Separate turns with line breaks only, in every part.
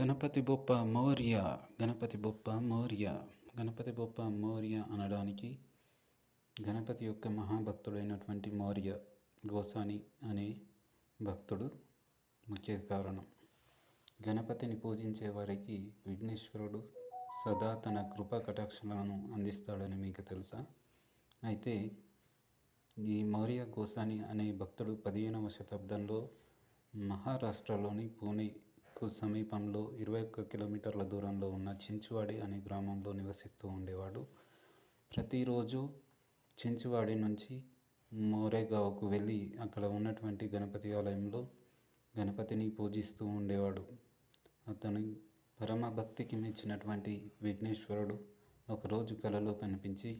గణపతి బొప్ప మౌర్య గణపతి బొప్ప మౌర్య గణపతి బొప్ప మౌర్య అనడానికి గణపతి యొక్క మహాభక్తుడైనటువంటి మౌర్య గోసాని అనే భక్తుడు ముఖ్య కారణం. గణపతిని పూజించే వారికి విఘ్నేశ్వరుడు సదా తన కృపా కటాక్షణను అందిస్తాడని మీకు తెలుసా? అయితే ఈ మౌర్య గోసాని అనే భక్తుడు పదిహేనవ శతాబ్దంలో మహారాష్ట్రలోని పూణే కు సమీపంలో ఇరవై ఒక్క కిలోమీటర్ల దూరంలో ఉన్న చించువాడి అనే గ్రామంలో నివసిస్తూ ఉండేవాడు. ప్రతిరోజు చించువాడి నుంచి మోరేగావ్కు వెళ్ళి అక్కడ ఉన్నటువంటి గణపతి ఆలయంలో గణపతిని పూజిస్తూ ఉండేవాడు. అతని పరమ భక్తికి మెచ్చినటువంటి విఘ్నేశ్వరుడు ఒకరోజు కలలో కనిపించి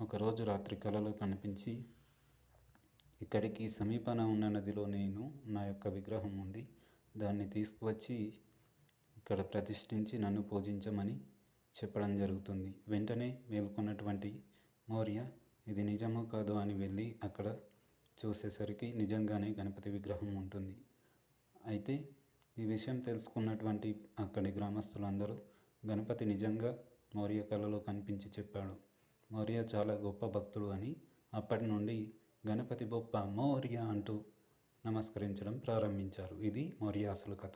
ఒకరోజు రాత్రి కలలో కనిపించి ఇక్కడికి సమీపాన ఉన్న నదిలో నేను నా యొక్క విగ్రహం ఉంది. దాన్ని తీసుకువచ్చి ఇక్కడ ప్రతిష్ఠించి నన్ను పూజించమని చెప్పడం జరుగుతుంది. వెంటనే మేల్కొన్నటువంటి మౌర్య ఇది నిజమో కాదో అని వెళ్ళి అక్కడ చూసేసరికి నిజంగానే గణపతి విగ్రహం ఉంటుంది. అయితే ఈ విషయం తెలుసుకున్నటువంటి అక్కడి గ్రామస్తులందరూ గణపతి నిజంగా మౌర్య కళలో కనిపించి చెప్పాడు. మౌర్య చాలా గొప్ప భక్తుడు అని అప్పటి నుండి గణపతి బొప్ప మౌర్య అంటూ నమస్కరించడం ప్రారంభించారు. ఇది మౌర్యాసుల కథ.